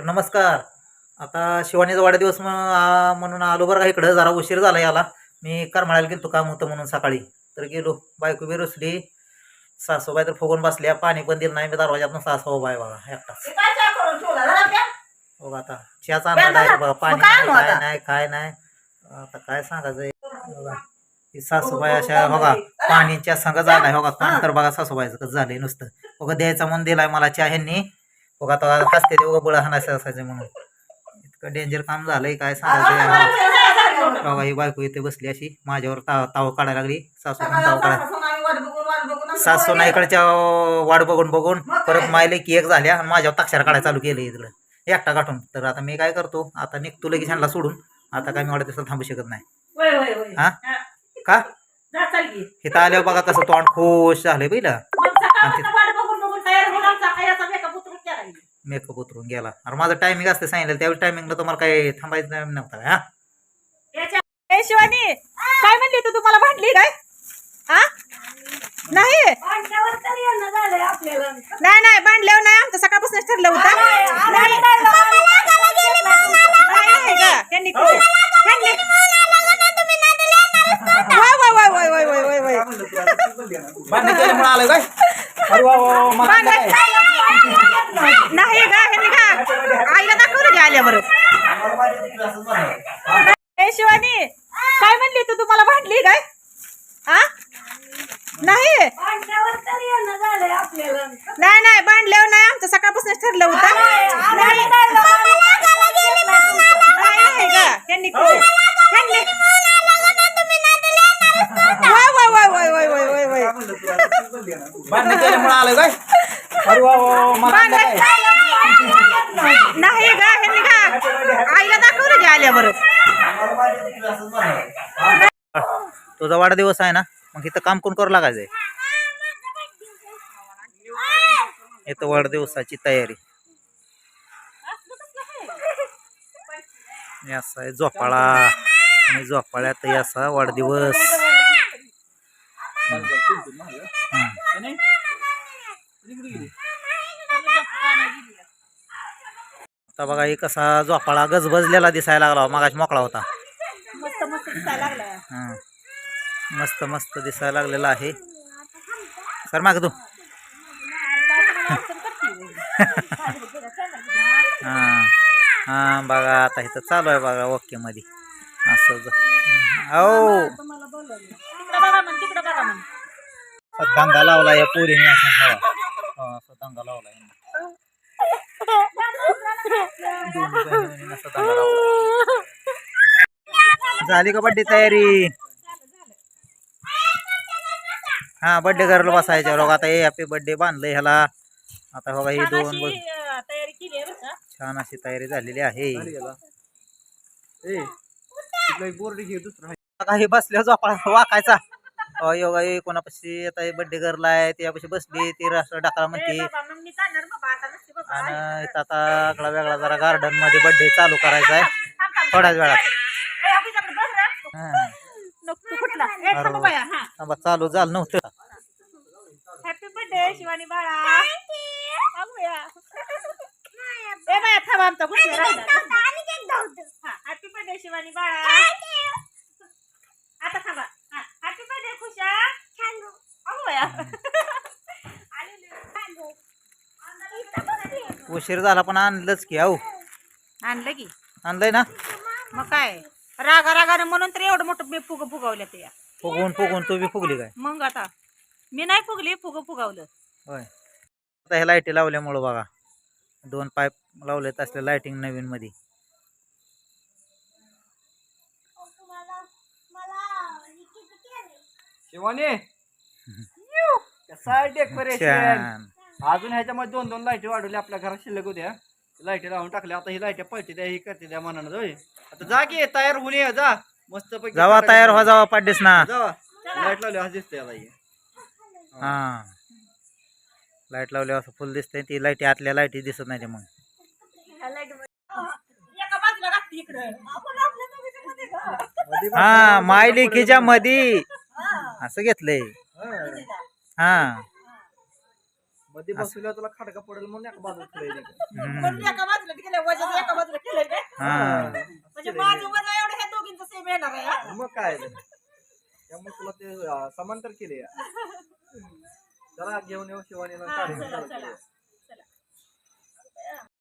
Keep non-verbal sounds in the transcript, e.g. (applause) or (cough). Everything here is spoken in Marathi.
तर नमस्कार. आता शिवानीचा वाढदिवस म्हणून आलो बरं का इकडं. जरा उशीर झाला याला. मी करमाळ्याला गेलतो काम होतं म्हणून सकाळी. तर गेलो. बायको बी रुसली. सासूबाई तर फुगून बसल्या. पाणी पण दिलं नाही. मी दरवाजातून सासू बाय बघा एकटाच? बघा आता. चहाचा प्या direct बघा. पाणी काय नाही, काय? नाही आता काय सांगायचं बघा. ही सासूबाई अशा बघा पाणीच्या संग झालाय बघा. काम तर बघा सासूबाईचं कसं झालंय नुसतं. बघा द्यायचा म्हणून दिलाय मला चहा ह्यांनी. बघा आता हसते ते बळ हाणायचं असायचं म्हणून इतकं डेंजर काम झालंय काय सांगायचं बघा ही बायको इथे बसली अशी माझ्यावर ताव ताव काढायला लागली सासू ताव काढायला सासू. इकडच्या वाट बघून बघून परत? मायले की एक झाल्या आणि माझ्यावर ताक्षर काढायला चालू केलं इकडं एकटा गाठून तर आता मी काय करतो आता निघतो लगेच ह्यांना सोडून आता काय मी वाटत दिवसात थांबू शकत नाही. हा? की. इथं आल्यावर बघा कसं तोंड खुश झालंय पहिलं मग सकाळपासून वाट बघून बघून तयार होऊन आमचा काय याचा makeup उतरून केला की. मेकअप उतरून गेला अरे माझं टायमिंग असतं सांगितलं त्यावेळी टायमिंगला तुम्हाला काय थांबायचं नाही नव्हतं काय, हा ए शिवानी काय म्हणली तू तुम्हाला भांडली काय हा नाही भांड्यावर तरी येणं झालंय आपल्याला. नाही नाही भांडल्यावर नाही आमचं सकाळपासूनच ठरलं होतं नाही, नाही नाही, नाही, नाही का? यांनी यांनी- वय, वय, वय, वय, वय, वय, वय, वय. भांडण केल्यामुळे आलोय काय अरे वा, वा, वा, मला भांडण- काय? नाही का ह्यांनी का आईला दाखवलं की आल्यावर ए शिवानी काय म्हणली तू तुम्हाला भांडली काय हा नाही भांड्यावर तरी येणं झालंय आपल्याला. नाही नाही भांडल्यावर नाही आमचं सकाळपासूनच ठरलं होतं नाही, नाही नाही, नाही, नाही, नाही का? त्यांनी त्यांनी- वय, वय, वय, वय, वय, वय, वय, वय. भांडण केल्यामुळे आलोय काय अरे वा, वा, वा, मला काय? नाही का ह्यांनी का आईला दाखवलं की आल्यावर तुझा वाढदिवस आहे ना मग इथं काम कोण करू लागायचंय? इथं वाढदिवसाची तयारी. हे असं आहे झोपाळा. आणि झोपाळ्यात असा वाढदिवस. आता बघा एक असा झोपाळा गजबजलेला दिसायला लागला. मगाश मोकळा होता. मस्त मस्त दिसायला लागला. मस्त मस्त दिसायला लागलेला आहे. सर माग तू. हां हां बघा आता इथं चालू आहे बघा ओके मध्ये. असं ज- हो लावला या पोरीने असं हो. असा लावला लावला. झाली का बड्डे तयारी? हा बड्डे करायला बसायच्या बघा. आता हे हॅपी बड्डे बांधलंय ह्याला. आता बघा हे दोन बघ- अं, तयारी केली आहे बरं का? छान अशी तयारी झालेली आहे. हे बसल्या वाकायचा. अ, योगा हे कोणापाशी आता हे बड्डे करलाय त्यापाशी बसली ती राष्ट्र डाकळा ए म्हणते. आता. आणि इथं आता आगळा वेगळा जरा गार्डनमध्ये बड्डे चालू करायचा आहे. थोड्याच वेळात. थांबा, चालू झालं नव्हतं हॅपी बर्थडे शिवानी बाळा अगं बाया. थांब आमचा गुस्सा राहिला. हा हॅपी बर्थडे शिवानी बाळा. आता थांबा. हा हॅपी बर्थडे खुशा. अगं बाया. उशीर झाला पण आणलंच की आहो. आणलं की. आणलंय ना? मग काय? रागा रागाने म्हणून तर एवढं मोठं मी फुग फुगवलं ते. फुगवून फुगवून तू बी फुगली काय? मग आता मी नाही फुगली फुग फुगवलं. होय. आता ह्या लाईटी लावल्यामुळं बघा. दोन पाईप लावलेत असल्या लाईटिंग नवीन मध्ये शिवानी (laughs) कसं डेकोरेशन अजून ह्याच्यामध्ये दोन दोन लाईटी वाढवल्या आपल्या घरात शिल्लक होत्या. लाईटी लावून टाकल्या आता ही लाईटी पळते द्या ही करते द्या मनानं जाऊ आता जा की तयार होऊन ये जा. मस्त पैकी जावा तयार व्हा जावा पाड्डेस ना. जावा. लाइट लावली आज दिसते आता ही. हा. लाइट लावल्यावर असं फुल दिसतंय ती लाईटी आतल्या लाईटी दिसत नाही ते मग. हा मायलिकीच्या मधी असं घेतलंय हा मध्ये बसवल्यावर तुला खडका पडेल म्हणून एका बाजूला खेळायचं हम्म. म्हणून एका बाजूला केलं वजन एका बाजूला केलंय काय हा म्हणजे माझं वजन एवढं ह्या दोघींचं सेम येणार आहे? मग काय? त्यामुळे तुला ते समांतर केले चला घेऊन येऊ शिवानीला हा, चला. चला.